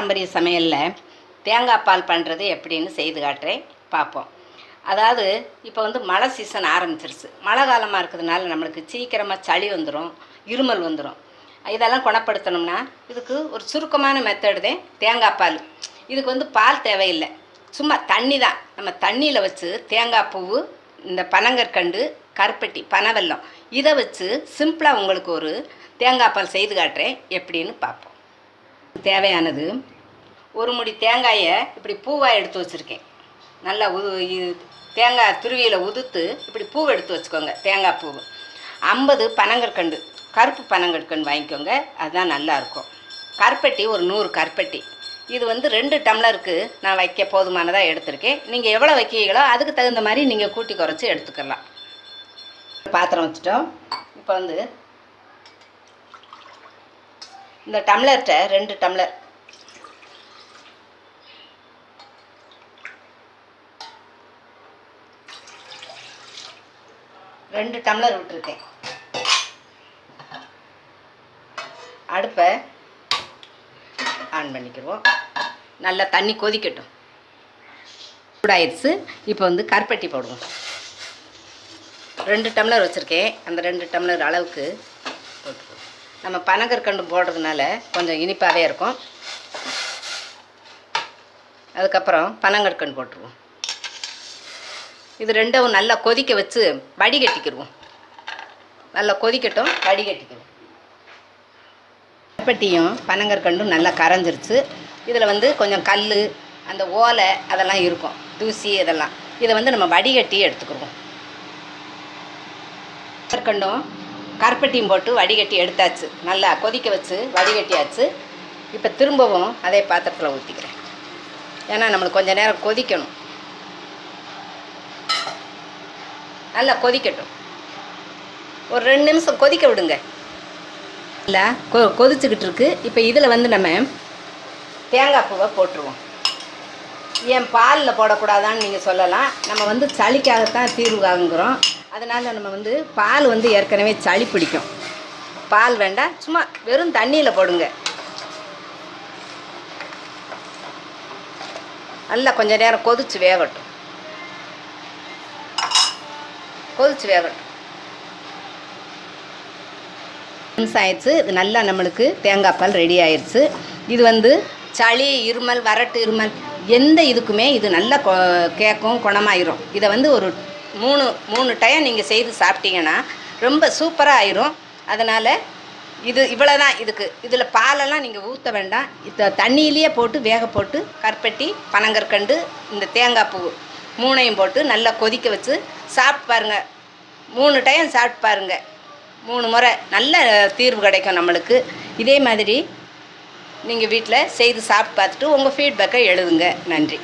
பாரம்பரிய சமையலில் தேங்காய் பால் பண்ணுறது எப்படின்னு செய்து காட்டுறேன். பார்ப்போம். அதாவது இப்போ வந்து மழை சீசன் ஆரம்பிச்சிருச்சு. மழை காலமாக இருக்கிறதுனால நம்மளுக்கு சீக்கிரமாக சளி வந்துடும் இருமல் வந்துடும் இதெல்லாம் குணப்படுத்தணும்னா இதுக்கு ஒரு சுருக்கமான மெத்தடு தான் தேங்காய் பால். இதுக்கு வந்து பால் தேவையில்லை. சும்மா தண்ணி தான். நம்ம தண்ணியில் வச்சு தேங்காய் பூவு இந்த பனங்கற்கண்டு கருப்பட்டி பனவெல்லம் இதை வச்சு சிம்பிளாக உங்களுக்கு ஒரு தேங்காய் பால் செய்து காட்டுறேன். எப்படின்னு பார்ப்போம். தேவையானது. ஒரு முடி தேங்காயை இப்படி பூவாக எடுத்து வச்சுருக்கேன். நல்லா உது தேங்காய் துருவியில் உதுத்து இப்படி பூ எடுத்து வச்சுக்கோங்க தேங்காய் பூ. ஐம்பது பனங்கற்கண்டு கருப்பு பனங்கற்கண்டு வாங்கிக்கோங்க அதுதான் நல்லா இருக்கும். கருப்பட்டி ஒரு நூறு கருப்பட்டி. இது வந்து ரெண்டு டம்ளருக்கு நான் வைக்க போதுமானதாக எடுத்திருக்கேன். நீங்கள் எவ்வளோ வைக்கிறீங்களோ அதுக்கு தகுந்த மாதிரி நீங்கள் கூட்டி குறைச்சி எடுத்துக்கலாம். பாத்திரம் வச்சுட்டோம். இப்போ வந்து இந்த டம்ளர்கிட்ட ரெண்டு டம்ளர். ரெண்டு டம்ளர் விட்டுருக்கேன். அடுப்பை ஆன் பண்ணிக்கிடுவோம். நல்லா தண்ணி கொதிக்கட்டும். சூடாயிடுச்சு இப்போ வந்து கருப்பட்டி போடுவோம். ரெண்டு டம்ளர் வச்சுருக்கேன். அந்த ரெண்டு டம்ளர் அளவுக்கு நம்ம பனங்கற்கண்டு போடுறதுனால கொஞ்சம் இனிப்பாகவே இருக்கும். அதுக்கப்புறம் பனங்கற்கண்டு போட்டுருவோம். இது ரெண்டும் நல்லா கொதிக்க வச்சு வடிகட்டிக்கிடுவோம் நல்லா கொதிக்கட்டும் வடிகட்டிக்கிடுவோம் கருப்பட்டியும் பனங்கற்கண்டும் நல்லா கரைஞ்சிருச்சு. இதில் வந்து கொஞ்சம் கல் அந்த ஓலை அதெல்லாம் இருக்கும். தூசி இதெல்லாம். இதை வந்து நம்ம வடிகட்டி எடுத்துக்கிடுவோம் கற்கண்டும் கருப்பட்டியும் போட்டு வடிகட்டி எடுத்தாச்சு. நல்லா கொதிக்க வச்சு வடிகட்டியாச்சு. இப்போ திரும்பவும் அதே பாத்திரத்தில் ஊற்றிக்கிறேன் ஏன்னா நம்மளுக்கு கொஞ்சம் நேரம் கொதிக்கணும். நல்லா கொதிக்கட்டும். ஒரு ரெண்டு நிமிஷம் கொதிக்க விடுங்க. இல்லை கொ கொதிச்சுக்கிட்டு இருக்கு. இப்போ இதில் வந்து நம்ம தேங்காய் பூவை போட்டுருவோம். ஏன் பாலில் போடக்கூடாதான்னு நீங்கள் சொல்லலாம். நம்ம வந்து சளிக்காகத்தான் தீர்வு காங்குறோம் அதனால் நம்ம வந்து பால் வந்து ஏற்கனவே சளி பிடிக்கும். பால் வேண்டாம் சும்மா வெறும் தண்ணியில் போடுங்க. நல்லா கொஞ்சம் நேரம் கொதிச்சு வேகட்டும். கொதிச்சு வேகட்டும். நிமிஷம் ஆயிடுச்சு. இது நல்லா நம்மளுக்கு தேங்காய் பால் ரெடி ஆயிடுச்சு. இது வந்து சளி இருமல் வரட்டு இருமல் எந்த இதுக்குமே இது நல்லா கொ கேட்கும் குணமாயிரும். இதை வந்து ஒரு மூணு மூணு டைம் நீங்கள் செய்து சாப்பிட்டீங்கன்னா ரொம்ப சூப்பராக ஆயிரும். அதனால் இது இவ்வளோ தான் இதுக்கு. இதில் பாலெல்லாம் நீங்கள் ஊற்ற வேண்டாம். இதை தண்ணியிலேயே போட்டு வேக போட்டு கற்பட்டி பனங்கற்கண்டு இந்த தேங்காய் பூ மூணையும் போட்டு நல்லா கொதிக்க வச்சு சாப்பிட்டு பாருங்கள் மூணு டைம் சாப்பிட்டு பாருங்கள் மூணு முறை நல்ல தீர்வு கிடைக்கும் நம்மளுக்கு. இதே மாதிரி நீங்கள் வீட்டில் செய்து சாப்பிட்டு பார்த்துட்டு உங்கள் ஃபீட்பேக்கை எழுதுங்க. நன்றி.